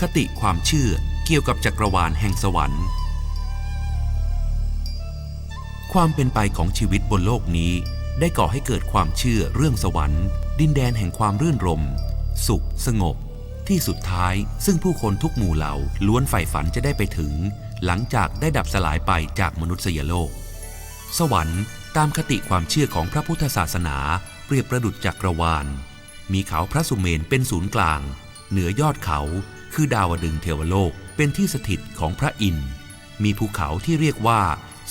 คติความเชื่อเกี่ยวกับจักรวาลแห่งสวรรค์ ความเป็นไปของชีวิตบนโลกนี้ได้ก่อให้เกิดความเชื่อเรื่องสวรรค์ ดินแดนแห่งความรื่นรม สุข สงบ ที่สุดท้ายซึ่งผู้คนทุกหมู่เหล่าล้วนใฝ่ฝันจะได้ไปถึง หลังจากได้ดับสลายไปจากมนุษยโลก สวรรค์ตามคติความเชื่อของพระพุทธศาสนาเปรียบประดุจจักรวาล มีเขาพระสุเมนเป็นศูนย์กลาง เหนือยอดเขา คือดาวดึงเทวโลกเป็นที่สถิตของพระอินทร์ มีภูเขาที่เรียกว่า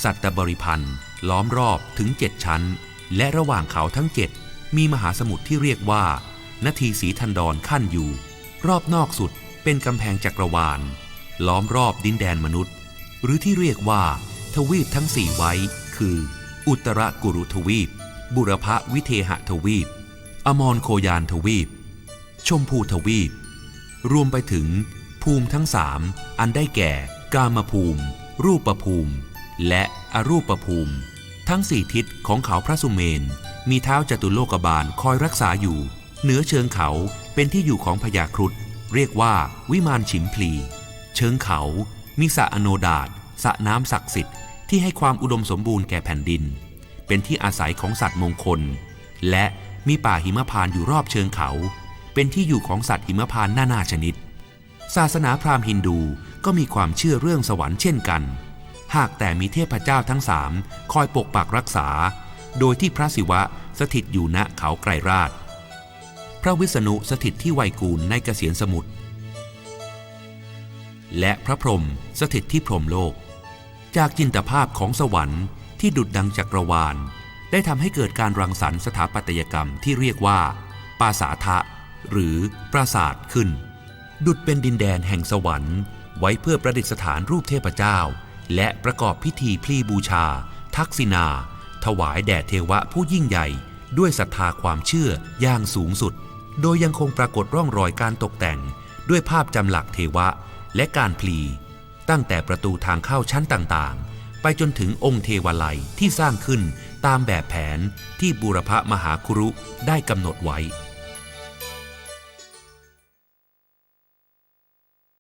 สัตตบริพันธ์ล้อมรอบถึงเจ็ดชั้น และระหว่างเขาทั้งเจ็ดมีมหาสมุทรที่เรียกว่านาทีสีทันดรขั้นอยู่ รอบนอกสุดเป็นกำแพงจักรวาล ล้อมรอบดินแดนมนุษย์ หรือที่เรียกว่า ทวีปทั้งสี่ไว้ คือ อุตรกุรุทวีป บุรพวิเทหทวีป อมรโคยานทวีป ชมพูทวีป รวมไปถึง ภูมิทั้งสามอันได้แก่ กามภูมิ รูปภูมิ และอรูปภูมิ ทั้งสี่ทิศของเขาพระสุเมน มีเท้าจตุโลกบาลคอยรักษาอยู่ เหนือเชิงเขาเป็นที่อยู่ของพญาครุฑเรียกว่าวิมานฉิมพลี เชิงเขามีสระอโนดาตสระน้ำศักดิ์สิทธิ์ที่ให้ความอุดมสมบูรณ์แก่แผ่นดิน เป็นที่อาศัยของสัตว์มงคล และมีป่าหิมพานต์อยู่รอบเชิงเขา เป็นที่อยู่ของสัตว์หิมพานต์นานาชนิด ศาสนาพราหมณ์ฮินดูก็มีความเชื่อเรื่องสวรรค์เช่นกัน หากแต่มีเทพเจ้าทั้งสามคอยปกปักรักษา โดยที่พระศิวะสถิตอยู่ณเขาไกรราช พระวิษณุสถิตที่ไวยกูลในเกษียนสมุทรและพระพรหมสถิตที่พรหมโลก จากจินตภาพของสวรรค์ที่ดุดดังจักรวาล ได้ทำให้เกิดการรังสรรค์สถาปัตยกรรมที่เรียกว่า ปาสาทะ หรือปราสาทขึ้น ดุดเป็นดินแดนแห่งสวรรค์ ไว้เพื่อประดิษฐานรูปเทพเจ้า และประกอบพิธีพลีบูชา ทักษิณาถวายแด่เทวะผู้ยิ่งใหญ่ ด้วยศรัทธาความเชื่ออย่างสูงสุด โดยยังคงปรากฏร่องรอยการตกแต่ง ด้วยภาพจำหลักเทวะและการพลี ตั้งแต่ประตูทางเข้าชั้นต่างๆ ไปจนถึงองค์เทวาลัยที่สร้างขึ้นตามแบบแผนที่บูรพมหาคุรุได้กำหนดไว้